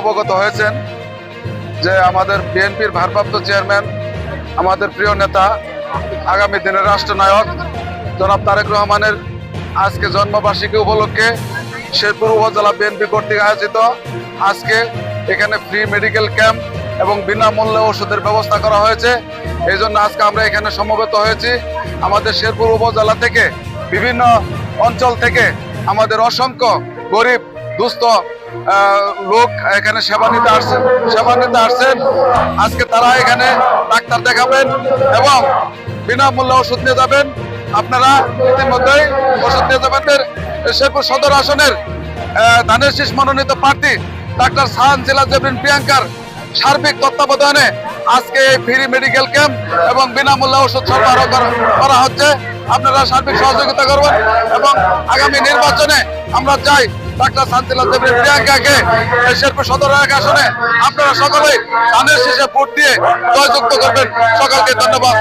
অবগত হয়েছেন যে আমাদের বিএনপির ভারপ্রাপ্ত চেয়ারম্যান, আমাদের প্রিয় নেতা, আগামী দিনের রাষ্ট্রনায়ক জনাব তারেক রহমানের আজকে জন্মবার্ষিকী উপলক্ষে শেরপুর উপজেলা বিএনপি কর্তৃক আয়োজিত আজকে এখানে ফ্রি মেডিকেল ক্যাম্প এবং বিনামূল্যে ওষুধের ব্যবস্থা করা হয়েছে। এই জন্য আজকে আমরা এখানে সমবেত হয়েছি। আমাদের শেরপুর উপজেলা থেকে বিভিন্ন অঞ্চল থেকে আমাদের অসংখ্য গরিব, দুস্থ লোক এখানে সেবা নিতে আসছেন, সেবা নিতে আসছেন। আজকে তারা এখানে ডাক্তার দেখাবেন এবং বিনামূল্যে ওষুধ নিয়ে যাবেন। আপনারা ইতিমধ্যেই ওষুধ নিয়ে যাবেন। শেরপুর সদর আসনের ধানের শীষ মনোনীত প্রার্থী ডাক্তার সাহান জেলা জেবরিন প্রিয়াঙ্কার সার্বিক তত্ত্বাবধানে আজকে এই ফ্রি মেডিকেল ক্যাম্প এবং বিনামূল্যে ওষুধ সরবরাহ করা হচ্ছে। আপনারা সার্বিক সহযোগিতা করবেন এবং আগামী নির্বাচনে আমরা চাই ডাক্তার শান্তিলাল দেবের প্রিয়াঙ্কাকে শেরপুর সদর আসনে। আপনারা সকলেই ধানের শেষে ভোট দিয়ে জয়যুক্ত করবেন। সকলকে ধন্যবাদ।